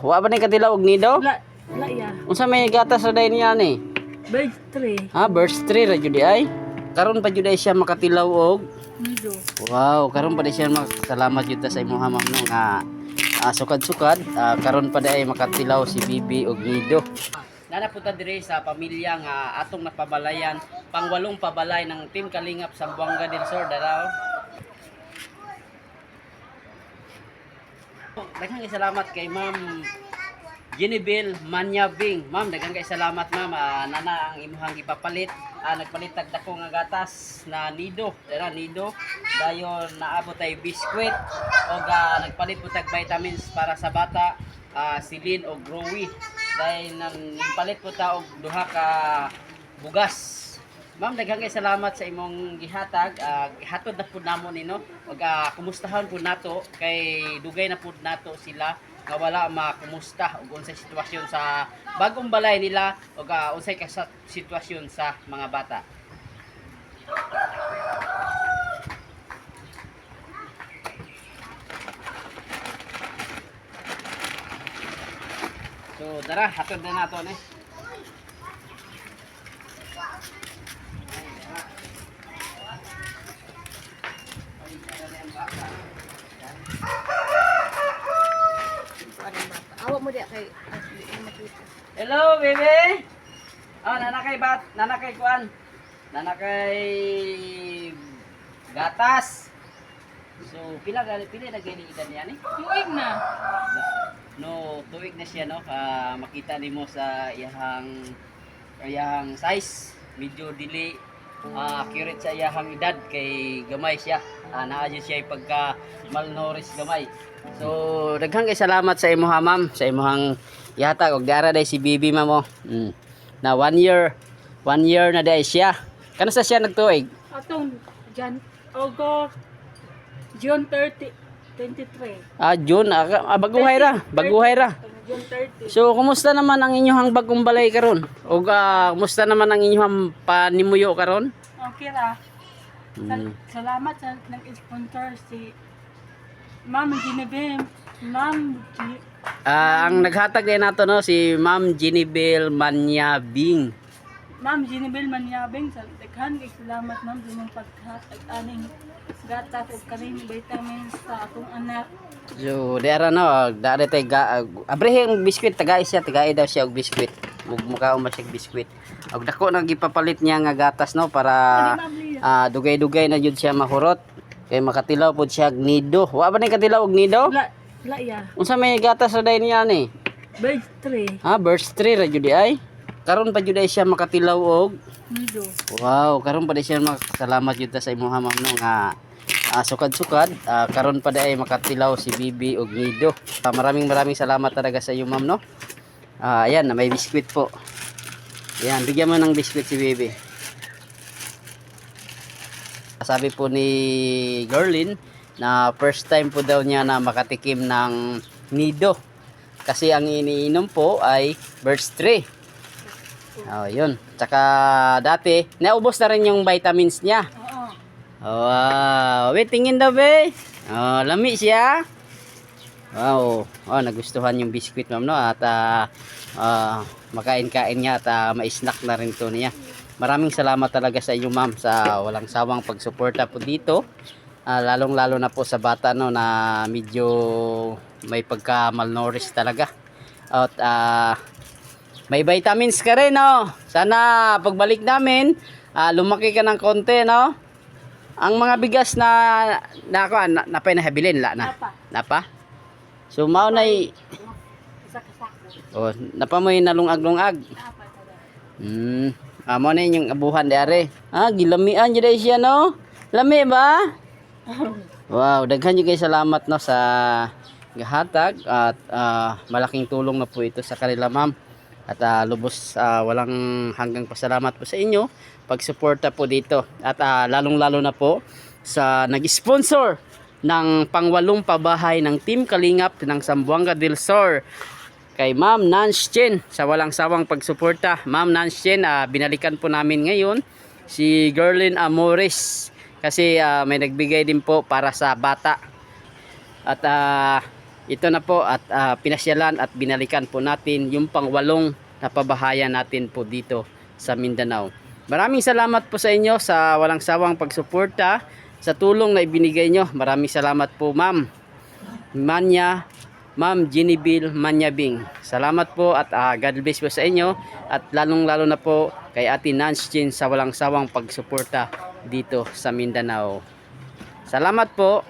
Wa ba ni katilaw og nido? La, la ya. Unsa may gatas sa day niya ni? Bird tree. Ha, burst 3 ra jud ay. Karon pa jud ay siya makatilaw og Nido. Wow, karon pa di siya makasalamat jud sa imong hamam no nga ah, sukad-sukad ah, karon pa di ay makatilaw si Bibi og Nido. Nana punta dire sa pamilya nga atong napabalayan pangwalong pabalay ng Team Kalingap sa Buanga del Sur daraw. Daghang salamat kay Ma'am Jenibel Manyabing. Ma'am, daghang kay salamat ma'am. Ah, nana ang imuhang ipapalit. Ah, nagpalit tag dako nga gatas na nido. Dara nido. Dayon naabot ay biskwit o nagpalit po tag vitamins para sa bata. Ah, silin o growy. Dahil nang palit po ta og duha ka bugas. Ma'am, daghang salamat sa imong gihatag. Ah, gihatod na pud namo nino. Ug ah, kumustahan pud nato kay dugay na pud nato sila nga wala makumusta ug unsay sitwasyon sa bagong balay nila ug ah, unsay ka sitwasyon sa mga bata. So, dara, hatod na nato ni. Awa Hello, baby. Oh, nanakay bat, nanakay kuan. Nanakay gatas. So, pila gali pila na gani edad niya ni? Tuig na. No, tuig na siya no. Ah, makita nimo sa iyahang iyahang size, medyo dili ah, accurate sa iyahang edad kay gamay siya. Ah, naa jud siya pagka malnourished gamay. So, daghang kay salamat sa imo ha, ma'am, sa imong yata og dara day si Bibi ma'am oh. Mm. Na one year, one year na day siya. Kano sa siya nagtuig? Atong Jan August June 30 23. Ah, June, ah, baguhay ra, baguhay ra. June 30. So, kumusta naman ang inyong bagong balay karon? O ah, kumusta naman ang inyong panimuyo karon? Okay ra. Sal- Mm. salamat sa nag-sponsor si Ma'am Genevieve. Ma'am G- Ah, ang naghatag din nato no si Ma'am Jinibel Manyabing. Ma'am Genevieve Manyabing sa daghan kay salamat ma'am sa inyong paghatag aning gatas ug kaning vitamins sa akong anak. So, dara no, dara tay ga abre ang biskwit tagay siya, tagay daw siya og biskwit. Ug mukaon ba siya og biskwit. Og dako nang gipapalit niya nga gatas no para Ma'am Lia. Ah, dugay-dugay na jud siya mahurot. Kay makatilaw pud siya og nido. Wa ba ni katilaw og nido? La, la ya. Unsa may gatas sa day niya ni? Bird tree. Ha, burst 3 ra jud di ay. Karon pa jud ay siya makatilaw og Nido. Wow, karon pa di siya makasalamat jud ta sa imong hamam no nga ah, sukad-sukad ah, karon pa di ay makatilaw si Bibi og Nido. Ah, maraming maraming salamat talaga sa iyo ma'am no. Ah, ayan, may biskwit po. Ayan, bigyan mo ng biskwit si Bibi. Sabi po ni Gerlin na first time po daw niya na makatikim ng Nido. Kasi ang iniinom po ay Burst 3. Oh, yun. Tsaka dati, naubos na rin yung vitamins niya. Oo. Wow. Wait, tingin daw, be. Oh, lami siya. Wow. Oh, nagustuhan yung biscuit, ma'am, no? At ah, ah, makain-kain niya at ah, ma-snack na rin to niya. Maraming salamat talaga sa inyo, ma'am, sa walang sawang pagsuporta po dito. Ah, lalong-lalo na po sa bata, no, na medyo may pagka-malnourished talaga. At ah, may vitamins ka rin, no? Sana pagbalik namin, ah, lumaki ka ng konti, no? Ang mga bigas na na ako na, na habilin la na. Napa. So mao na oh, napa mo yung nalungag-lungag. Napa talaga. Hmm. Ah, mo na yung abuhan diare. Ah, gilamian jud siya no. Lami ba? Wow, daghan jud kay salamat no sa gahatag at ah, malaking tulong na po ito sa kanila ma'am. At ah, lubos ah, walang hanggang pasalamat po sa inyo pagsuporta po dito. At ah, lalong-lalo na po sa nag-sponsor ng pangwalong pabahay ng Team Kalingap ng Sambuanga del Sur kay Ma'am Nance Chen sa walang sawang pagsuporta. Ma'am Nance Chen, ah, binalikan po namin ngayon si Gerlin Amores kasi ah, may nagbigay din po para sa bata. At ah, ito na po at ah, pinasyalan at binalikan po natin yung pangwalong na pabahayan natin po dito sa Mindanao. Maraming salamat po sa inyo sa walang sawang pagsuporta sa tulong na ibinigay nyo. Maraming salamat po ma'am. Manya, ma'am Ginibil Manyabing. Salamat po at ah, God bless po sa inyo at lalong lalo na po kay Ate Nance Chin sa walang sawang pagsuporta dito sa Mindanao. Salamat po.